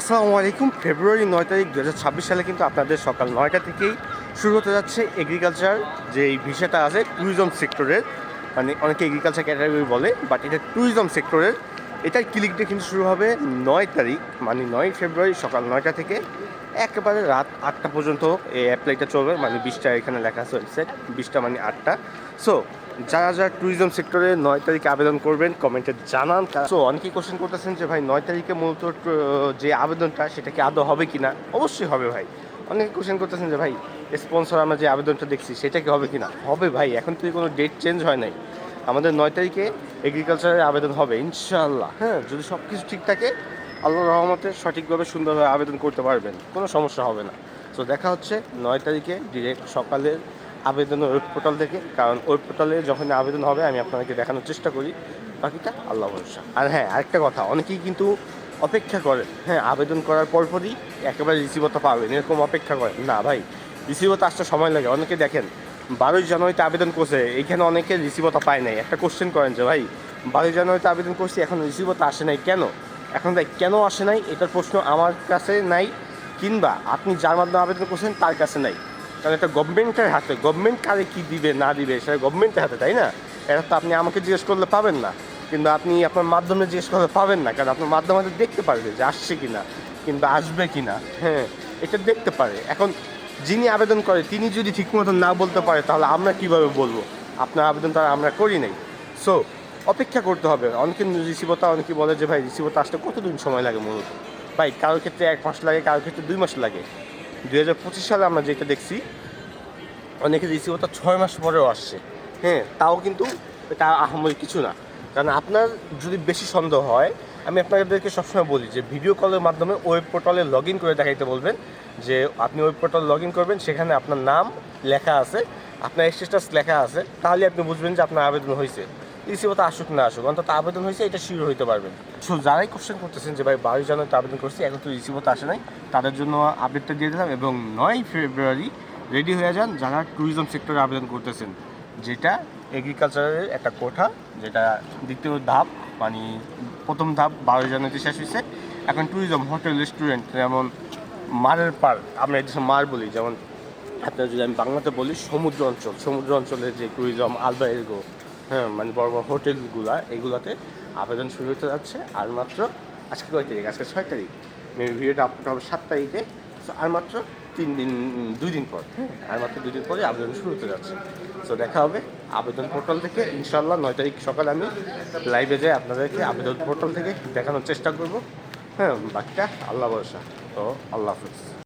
আসসালামু আলাইকুম। ফেব্রুয়ারি নয় তারিখ দু ছাব্বিশ সালে কিন্তু আপনাদের সকাল নয়টা থেকেই শুরু হতে যাচ্ছে এগ্রিকালচার যে এই ভিসাটা আছে ট্যুরিজম সেক্টরের মানে অনেকে এগ্রিকালচার ক্যাটাগরি বলে বাট এটা ট্যুরিজম সেক্টরের এটার ক্লিকটা কিন্তু শুরু হবে নয় তারিখ মানে নয় ফেব্রুয়ারি সকাল নয়টা থেকে একেবারে রাত আটটা পর্যন্ত এই অ্যাপ্লাইটা চলবে মানে বিশটা এখানে লেখা আছে ওয়েবসাইট বিশটা মানে আটটা। সো যারা যারা ট্যুরিজম সেক্টরে নয় তারিখে আবেদন করবেন কমেন্টে জানান। সো অনেকেই কোশ্চেন করতেছেন যে, ভাই, নয় তারিখে মূলত যে আবেদনটা, সেটা কি আদৌ হবে কি না অবশ্যই হবে, ভাই। অনেকে কোশ্চেন করতেছেন যে, ভাই স্পন্সর আমরা যে আবেদনটা দেখছি, সেটা কি হবে কি না হবে, ভাই। এখন তো কোনো ডেট চেঞ্জ হয় নাই। আমাদের নয় তারিখে এগ্রিকালচারের আবেদন হবে ইনশাল্লাহ হ্যাঁ যদি সব কিছু ঠিক থাকে আল্লাহ রহমতে সঠিকভাবে সুন্দরভাবে আবেদন করতে পারবেন। কোনো সমস্যা হবে না। তো দেখা হচ্ছে নয় তারিখে ডিরেক্ট সকালের আবেদন ওয়েব পোর্টাল থেকে কারণ ওয়েব পোর্টালে যখন আবেদন হবে, আমি আপনাদেরকে দেখানোর চেষ্টা করি। বাকিটা আল্লাহ ভরসা। আর হ্যাঁ আরেকটা কথা, অনেকেই কিন্তু অপেক্ষা করে হ্যাঁ আবেদন করার পরপরই একেবারে রিসিভতা পাবেন, এরকম অপেক্ষা করে। না ভাই, রিসিভতা আসতে সময় লাগে। অনেকে দেখেন, বারোই জানুয়ারিতে আবেদন করছে, এইখানে অনেকে রিসিভতা পায় নাই। একটা কোশ্চেন করেন যে, ভাই, বারোই জানুয়ারিতে আবেদন করছি, এখন রিসিভতা আসে নাই কেন? এখন ভাই, কেন আসে নাই? এটার প্রশ্ন আমার কাছে নাই, কিংবা আপনি যার মাধ্যমে আবেদন করছেন, তার কাছে নাই। কারণ এটা গভর্নমেন্টের হাতে, গভর্নমেন্ট কারে কী দিবে, না দিবে, সেটা গভর্নমেন্টের হাতে, তাই না? এটা তো আপনি আমাকে জিজ্ঞেস করলে পাবেন না। কিন্তু আপনি আপনার মাধ্যমে জিজ্ঞেস করলে পাবেন না, কারণ আপনার মাধ্যমে দেখতে পারবে যে আসছে কি না কিংবা আসবে কি না হ্যাঁ এটা দেখতে পারে। এখন যিনি আবেদন করে, তিনি যদি ঠিকমতো না বলতে পারে, তাহলে আমরা কীভাবে বলব? আপনার আবেদন তারা আমরা করি নাই। সো অপেক্ষা করতে হবে। অনেকে রিসিভতা, অনেকে বলে যে, ভাই, রিসিভতা আসতে কতদিন সময় লাগে মূলত? ভাই কারোর ক্ষেত্রে এক মাস লাগে কারোর ক্ষেত্রে দুই মাস লাগে। দুই হাজার পঁচিশ সালে আমরা যেটা দেখছি অনেকে রিসিভতা ছয় মাস পরেও আসছে। হ্যাঁ তাও কিন্তু এটা আহামরি কিছু না। কারণ আপনার যদি বেশি সন্দেহ হয়, আমি আপনাদেরকে সবসময় বলি যে ভিডিও কলের মাধ্যমে ওয়েব পোর্টালে লগ ইন করে দেখাইতে বলবেন যে আপনি ওয়েব পোর্টাল লগ ইন করবেন, সেখানে আপনার নাম লেখা আছে, আপনার স্ট্যাটাস লেখা আছে, তাহলে আপনি বুঝবেন যে আপনার আবেদন হয়েছে রিসিভতা আসুক, না আসুক, অন্তত আবেদন হয়েছে, এটা শিওর হইতে পারবেন। সো যারাই কোশ্চেন করতেছেন যে, ভাই, বারোই জানুয়ারিতে আবেদন করছি, এখন তো রিসিভতা আসে নাই, তাদের জন্য আপডেটটা দিয়ে দিলাম এবং নয় ফেব্রুয়ারি রেডি হয়ে যান যারা ট্যুরিজম সেক্টরে আবেদন করতেছেন। যেটা এগ্রিকালচারের একটা কোঠা, যেটা দ্বিতীয় ধাপ মানে প্রথম ধাপ বারোই জানুয়ারিতে শেষ হয়েছে। এখন ট্যুরিজম হোটেল রেস্টুরেন্ট যেমন মারের পার আমরা এদেশে মার বলি, যেমন আপনার যদি আমি বাংলাতে বলি, সমুদ্র অঞ্চল, সমুদ্র অঞ্চলের যে ট্যুরিজম আলবা এরগো হ্যাঁ মানে বড় বড় হোটেলগুলা, এগুলাতে আবেদন শুরু হতে যাচ্ছে। আর মাত্র আজকে কয় তারিখ? আজকে ছয় তারিখ। ভিডিওটা আপলোড হবে সাত তারিখে। তো আর মাত্র তিন দিন, দুই দিন পর হ্যাঁ আর মাত্র দুই দিন পরে আবেদন শুরু হতে যাচ্ছে। তো দেখা হবে আবেদন পোর্টাল থেকে। ইনশাল্লাহ নয় তারিখ সকালে আমি লাইভে যাই আপনাদেরকে আবেদন পোর্টাল থেকে দেখানোর চেষ্টা করব। হ্যাঁ বাকিটা আল্লাহ ভরসা। তো, আল্লাহ হাফিজ।